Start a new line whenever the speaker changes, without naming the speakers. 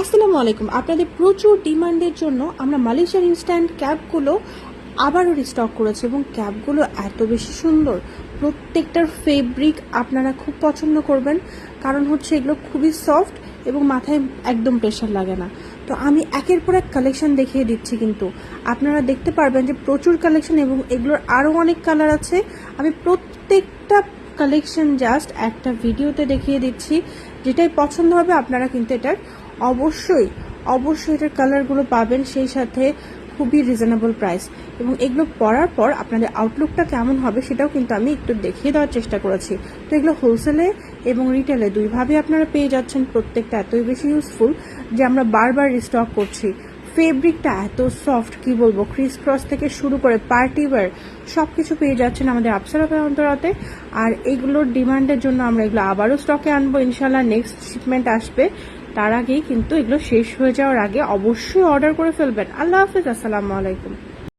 আসসালামু আলাইকুম। আপনাদের প্রচুর ডিমান্ডের জন্য আমরা মালয়েশিয়ার ইনস্ট্যান্ট ক্যাবগুলো আবারও রিস্টক করেছি এবং ক্যাবগুলো এত বেশি সুন্দর। প্রত্যেকটার ফেব্রিক আপনারা খুব পছন্দ করবেন। কারণ হচ্ছে এগুলো খুবই সফট এবং মাথায় একদম প্রেশার লাগে না। তো আমি একের পর এক কালেকশন দেখিয়ে দিচ্ছি কিন্তু। আপনারা দেখতে পারবেন যে প্রচুর কালেকশন এবং এগুলোর আরও অনেক কালার আছে। আমি প্রত্যেকটা কালেকশন জাস্ট একটা ভিডিওতে দেখিয়ে দিচ্ছি, যেটাই পছন্দ হবে আপনারা কিন্তু এটার অবশ্যই অবশ্যই এটার কালারগুলো পাবেন সেই সাথে খুবই রিজনেবল প্রাইস এবং এগুলো পরার পর আপনাদের আউটলুকটা কেমন হবে সেটাও কিন্তু আমি একটু দেখিয়ে দেওয়ার চেষ্টা করেছি। তো এগুলো হোলসেলে এবং রিটেলে দুইভাবে আপনারা পেয়ে যাচ্ছেন প্রত্যেকটা এতই বেশি ইউজফুল যে আমরা বারবার রিস্টক করছি। ফেব্রিকটা এত সফট কি বলব ক্রিস ক্রস থেকে শুরু করে পার্টি ওয়ার সব কিছু পেয়ে যাচ্ছেন আমাদের আপসারা অন্তরাতে। আর এইগুলোর ডিমান্ডের জন্য আমরা এগুলো আবারও স্টকে আনব ইনশাল্লাহ নেক্সট শিপমেন্ট আসবে। তার আগেই কিন্তু এগুলো শেষ হয়ে যাওয়ার আগে অবশ্যই অর্ডার করে ফেলবেন। আল্লাহ হাফিজ, আসসালামু আলাইকুম।